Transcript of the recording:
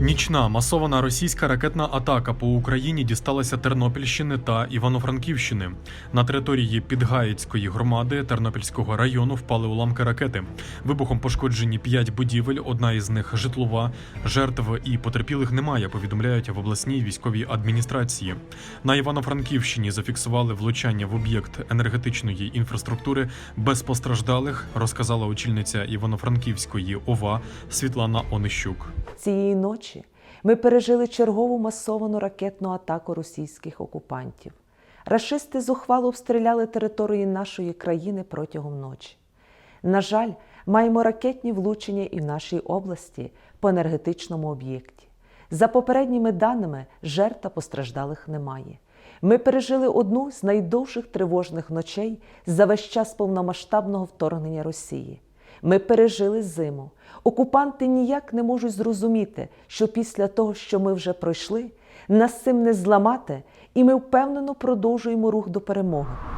Нічна масована російська ракетна атака по Україні дісталася Тернопільщини та Івано-Франківщини. На території Підгаїцької громади Тернопільського району впали уламки ракети. Вибухом пошкоджені п'ять будівель, одна із них житлова. Жертв і потерпілих немає. Повідомляють в обласній військовій адміністрації. На Івано-Франківщині зафіксували влучання в об'єкт енергетичної інфраструктури без постраждалих, розказала очільниця Івано-Франківської ОВА Світлана Онищук. Цієї ночі ми пережили чергову масовану ракетну атаку російських окупантів. Рашисти зухвало обстріляли території нашої країни протягом ночі. На жаль, маємо ракетні влучення і в нашій області по енергетичному об'єкті. За попередніми даними, жертв постраждалих немає. Ми пережили одну з найдовших тривожних ночей за весь час повномасштабного вторгнення Росії. Ми пережили зиму. Окупанти ніяк не можуть зрозуміти, що після того, що ми вже пройшли, нас цим не зламати, і ми впевнено продовжуємо рух до перемоги.